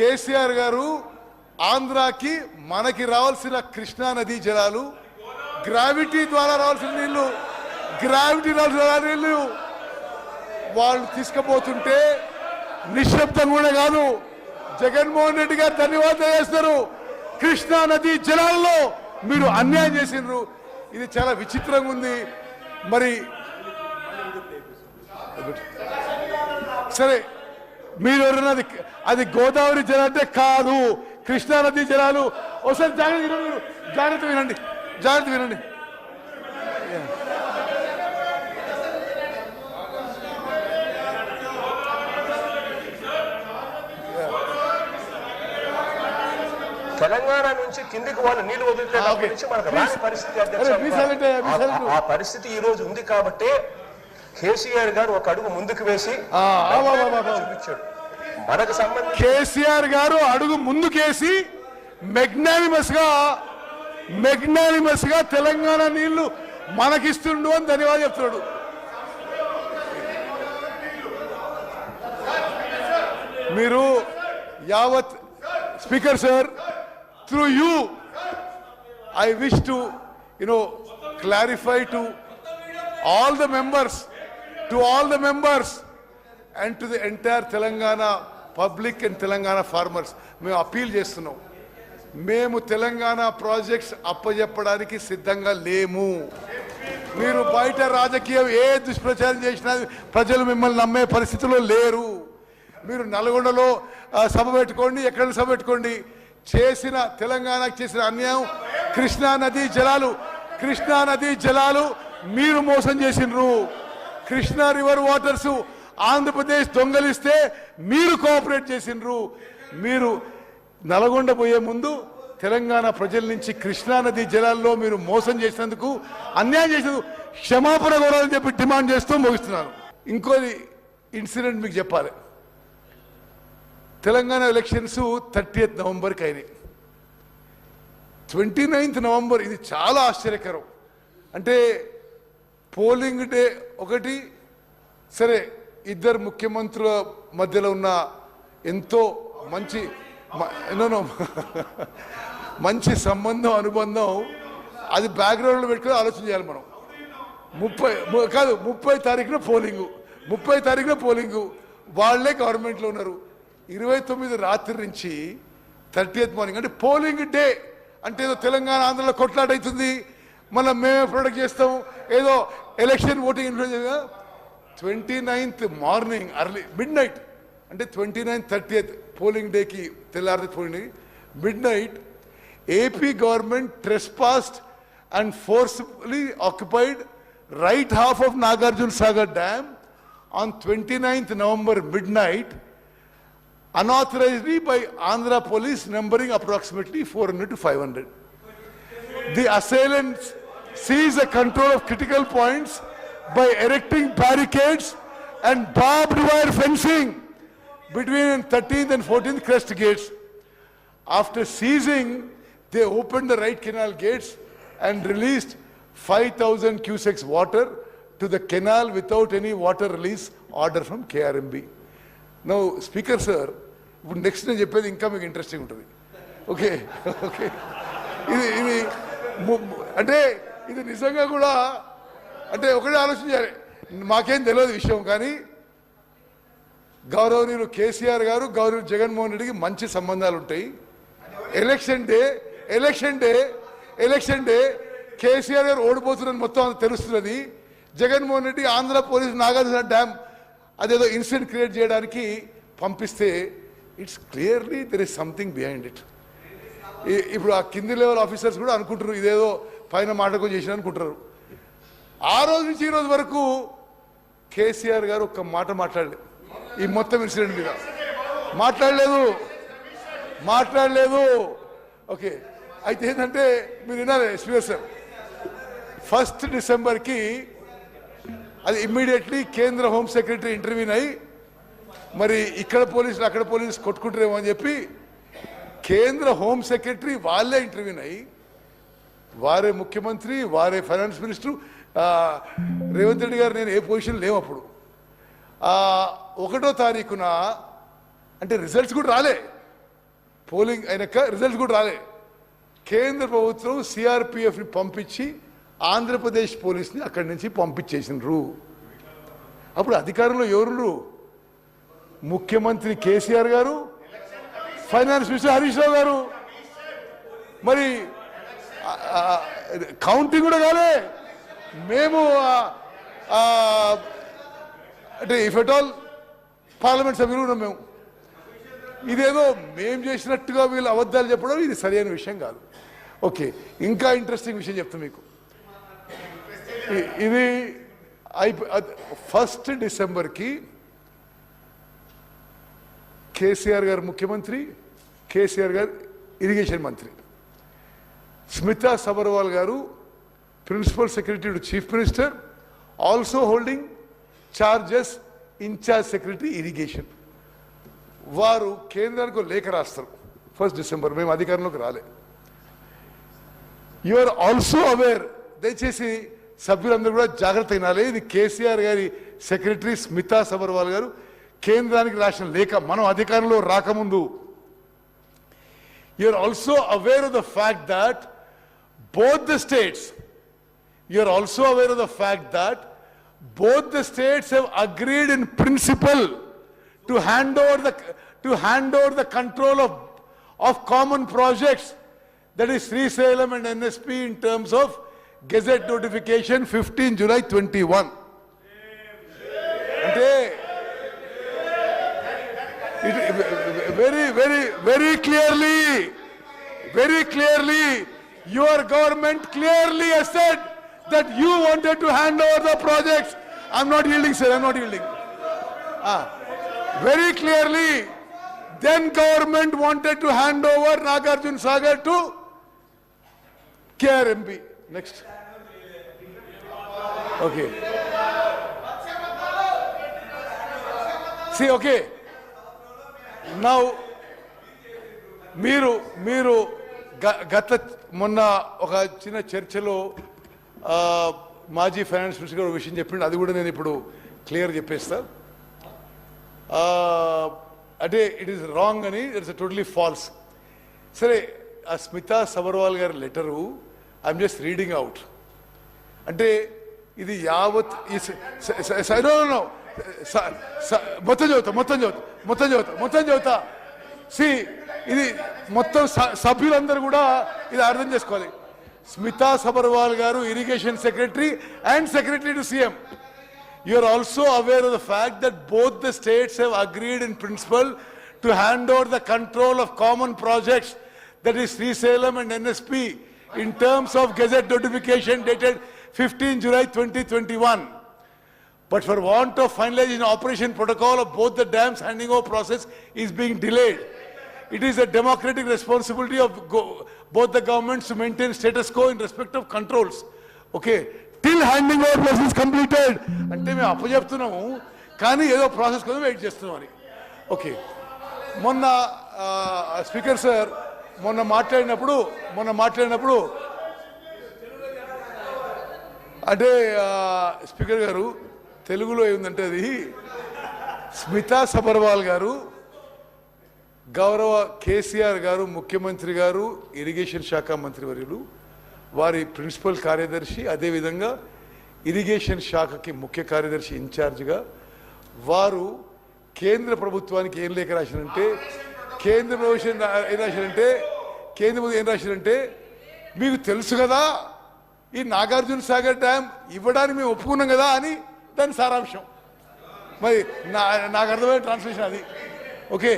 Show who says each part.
Speaker 1: కేసీఆర్ గారు ఆంధ్రాకి మనకి రావాల్సిన కృష్ణా నదీ జలాలు గ్రావిటీ ద్వారా రావాల్సిన నీళ్ళు గ్రావిటీ రావాల్సిన నీళ్ళు వాళ్ళు తీసుకుపోతుంటే నిశ్శబ్దం కూడా కాదు. జగన్మోహన్ రెడ్డి గారు ధన్యవాదాలు చేస్తారు కృష్ణా నదీ జలాల్లో మీరు అన్యాయం చేసినారు ఇది చాలా విచిత్రంగా ఉంది. మరి సరే మీరు ఎవరన్నా అది గోదావరి జలం అంటే కాదు కృష్ణా నదీ జలాలు ఒకసారి జాగ్రత్త వినండి. జాగ్రత్త వినండి జాగ్రత్త వినండి
Speaker 2: తెలంగాణ నుంచి కిందికి వాళ్ళు నీళ్ళు
Speaker 1: ఓకే.
Speaker 2: నుంచి మనకు. రాని పరిస్థితి ఆ- పరిస్థితి ఈ రోజు ఉంది కాబట్టి కేసీఆర్ గారు ఒక అడుగు ముందుకు వేసి. చూపించాడు మనకు సంబంధించి
Speaker 1: కేసీఆర్ గారు అడుగు ముందుకేసి మెగ్నానిమస్గా మెగ్నానిమస్గా తెలంగాణ నీళ్ళు మనకిస్తుండు అని ధన్యవాదాలు చెప్తున్నాడు. మీరు యావత్ speaker sir through you I wish to you know clarify to all the members to all the members and to the entire Telangana public and Telangana farmers మేము అప్పీల్ చేస్తున్నాం. మేము తెలంగాణ ప్రాజెక్ట్స్ అప్పజెప్పడానికి సిద్ధంగా లేము. మీరు బయట రాజకీయం ఏ దుష్ప్రచారం చేసినా ప్రజలు మిమ్మల్ని నమ్మే పరిస్థితిలో లేరు. మీరు నల్గొండలో సభ పెట్టుకోండి ఎక్కడ సభ పెట్టుకోండి. చేసిన తెలంగాణకు చేసిన అన్యాయం కృష్ణా నదీ జలాలు కృష్ణా నదీ జలాలు మీరు మోసం చేసినారు కృష్ణా రివర్ వాటర్సు ఆంధ్రప్రదేశ్ దొంగలిస్తే మీరు కోఆపరేట్ చేసిండ్రు. మీరు నల్గొండ పోయే ముందు తెలంగాణ ప్రజల నుంచి కృష్ణా నదీ జలాల్లో మీరు మోసం చేసినందుకు అన్యాయం చేసినందుకు క్షమాపణ కోరాలని చెప్పి డిమాండ్ చేస్తూ ముగిస్తున్నాను ఇంకోది ఇన్సిడెంట్ మీకు చెప్పాలి. తెలంగాణ ఎలక్షన్స్ థర్టీ నవంబర్కి అయినాయి. ట్వంటీ నైన్త్ నవంబర్ ఇది చాలా ఆశ్చర్యకరం. అంటే పోలింగ్ డే ఒకటి సరే ఇద్దరు ముఖ్యమంత్రుల మధ్యలో ఉన్న ఎంతో మంచి ఎన్నోనో మంచి సంబంధం అనుబంధం అది బ్యాక్గ్రౌండ్లో పెట్టుకుని ఆలోచన చేయాలి మనం. ముప్పై కాదు ముప్పై తారీఖున పోలింగు. ముప్పై తారీఖున పోలింగు. వాళ్ళే గవర్నమెంట్లో ఉన్నారు. ఇరవై తొమ్మిది రాత్రి నుంచి థర్టీ మార్నింగ్ అంటే పోలింగ్ డే. అంటే ఏదో తెలంగాణ ఆంధ్రలో కొట్లాట అవుతుంది మళ్ళీ మేమే ప్రొడక్ట్ చేస్తాం. ఏదో election voting influence Twenty ninth morning early midnight అంటే ట్వంటీ నైన్ థర్టీ పోలింగ్ డేకి తెల్లారి polling midnight AP government trespassed and forcefully occupied right half of Nagarjun Sagar Dam on 29th November midnight, unauthorizedly by Andhra police numbering approximately 400 to 500. The assailants seized the control of critical points by erecting barricades and barbed wire fencing between 13th and 14th crest gates. After seizing, they opened the right canal gates and released 5,000 cusecs water to the canal without any water release order from KRMB. Now, Speaker sir, ఇప్పుడు next నేను చెప్పేది ఇంకా మీకు interesting ఉంటుంది okay okay ఇది ఇది అంటే ఇది నిజంగా కూడా అంటే ఒకటే ఆలోచించాలి మాకేం తెలియదు విషయం కానీ గౌరవనీయులు కేసీఆర్ గారు గౌరవ జగన్మోహన్ రెడ్డికి మంచి సంబంధాలు ఉంటాయి. Election day election day election day KCR గారు ఓడిపోతున్నారని మొత్తం తెలుస్తున్నది. జగన్మోహన్ రెడ్డి ఆంధ్ర పోలీస్ నాగార్జున డ్యామ్ అదేదో ఇన్సిడెంట్ క్రియేట్ చేయడానికి పంపిస్తే it's clearly there is something behind it ఇప్పుడు ఆ కింది లెవెల్ ఆఫీసర్స్ కూడా అనుకుంటారు ఇదేదో పైన మాటకు చేసిన అనుకుంటారు ఆ రోజు నుంచి ఈ రోజు వరకు కేసీఆర్ గారు ఒక్క మాట మాట్లాడలేదు ఈ మొత్తం ఇన్సిడెంట్ మీద. మాట్లాడలేదు. మాట్లాడలేదు. ఓకే. అయితే ఏంటంటే మీరు వినాలి ఎస్పీఎస్ సార్. ఫస్ట్ డిసెంబర్కి అది ఇమ్మీడియట్లీ కేంద్ర హోమ్ సెక్రటరీ ఇంటర్వ్యూన్ అయి మరి ఇక్కడ పోలీసులు అక్కడ పోలీసులు కొట్టుకుంటారేమో అని చెప్పి కేంద్ర హోమ్ సెక్రటరీ వాళ్ళే ఇంటర్వ్యూన్ అయ్యి వారే ముఖ్యమంత్రి వారే ఫైనాన్స్ మినిస్టర్ రేవంత్ రెడ్డి గారు నేను ఏ పొజిషన్ లేవు అప్పుడు. ఒకటో తారీఖున అంటే రిజల్ట్స్ కూడా రాలే. పోలింగ్ అయినాక రిజల్ట్స్ కూడా రాలే. కేంద్ర ప్రభుత్వం సిఆర్పిఎఫ్ని పంపించి ఆంధ్రప్రదేశ్ పోలీస్ని అక్కడి నుంచి పంపించేసినారు. అప్పుడు అధికారంలో ఎవరు ముఖ్యమంత్రి కేసీఆర్ గారు ఫైనాన్స్ మినిస్టర్ హరీష్ రావు గారు. మరి కౌంటింగ్ కూడా కాలే. మేము అంటే ఇఫ్ ఎట్ ఆల్ పార్లమెంట్ సభ్యులు ఉన్నాం మేము. ఇదేదో మేము చేసినట్టుగా వీళ్ళు అబద్ధాలు చెప్పడం ఇది సరైన విషయం కాదు. ఓకే ఇంకా ఇంట్రెస్టింగ్ విషయం చెప్తాను మీకు. ఇది అయిపో ఫస్ట్ డిసెంబర్కి కేసీఆర్ గారు ముఖ్యమంత్రి కేసీఆర్ గారు ఇరిగేషన్ మంత్రి. స్మితా సబర్వాల్ గారు principal secretary to chief minister also holding charges in charge secretary irrigation వారు కేంద్రానికి లేఖ రాస్తారు. ఫస్ట్ డిసెంబర్ మేము అధికారంలోకి రాలే. యు ఆర్ ఆల్సో అవేర్ దయచేసి సభ్యులందరూ కూడా జాగ్రత్త వినాలి. ఇది కేసీఆర్ గారి సెక్రటరీ స్మితా సబర్వాల్ గారు కేంద్రానికి రాసిన లేఖ. మనం అధికారంలో రాకముందు you are also aware of the fact that both the states states, you're also aware of the fact that both the states have agreed in principle to hand over the, to hand over the control of, of common projects, that is Sri Salem and NSP in terms of Gazette notification 15 July 21. అంటే it, very, very, very clearly, very clearly, your government clearly has said that you wanted to hand over the projects. I'm not yielding, sir. I'm not yielding. Ah, very clearly, then government wanted to hand over Nagarjun Sagar to KRMB. Next. Okay. See, okay. Now మీరు మీరు గ- గత మొన్న ఒక చిన్న చర్చలో ఆ, మాజీ ఫైనాన్స్ మినిస్టర్ గారు ఒక విషయం చెప్పిండు అది కూడా నేను ఇప్పుడు క్లియర్ చెప్పేస్తా. అంటే ఇట్ ఈస్ రాంగ్ అని ఇట్స్ టోటలీ ఫాల్స్ సరే ఆ స్మితా సబర్వాల్ గారి letter I'm just reading out అంటే ఇది యావత్ ఈ మొత్తం చదువుతా మొత్తం చదువుతా మొత్తం చదువుతా మొత్తం చదువుతా. సి ఇది మొత్తం స- సభ్యులందరూ కూడా ఇది అర్థం చేసుకోవాలి. స్మితా సబర్వాల్ గారు irrigation secretary and secretary to CM You are also aware of the fact that both the states have agreed in principle to hand over the control of common projects, that is Sri Salem and NSP, in terms of Gazette notification dated 15 July 2021. But for want of finalization operation protocol of both the dams handing over process is being delayed. It is a democratic responsibility of go- both the governments to maintain status quo in respect of controls. Okay, till handing over process is completed. అంటే మేము అప్పచెప్తున్నాము కానీ ఏదో process కోసం wait చేస్తున్నాం అని okay మొన్న speaker sir మొన్న మాట్లాడినప్పుడు మొన్న మాట్లాడినప్పుడు అంటే స్పీకర్ గారు తెలుగులో ఏముందంటే అది స్మితా సబర్వాల్ గారు గౌరవ కేసీఆర్ గారు ముఖ్యమంత్రి గారు ఇరిగేషన్ శాఖ మంత్రివర్యులు వారి ప్రిన్సిపల్ కార్యదర్శి అదేవిధంగా ఇరిగేషన్ శాఖకి ముఖ్య కార్యదర్శి ఇన్ఛార్జిగా వారు కేంద్ర ప్రభుత్వానికి ఏం లేఖ రాసినంటే కేంద్ర ప్రభుత్వం ఏం రాసినంటే కేంద్ర ప్రభుత్వం ఏం రాసినంటే మీకు తెలుసు కదా ఈ నాగార్జున సాగర్ డ్యామ్ ఇవ్వడానికి మేము ఒప్పుకున్నాం కదా అని దాని సారాంశం. మరి నా నాకు అర్థమైన ట్రాన్స్లేషన్ అది. ఓకే.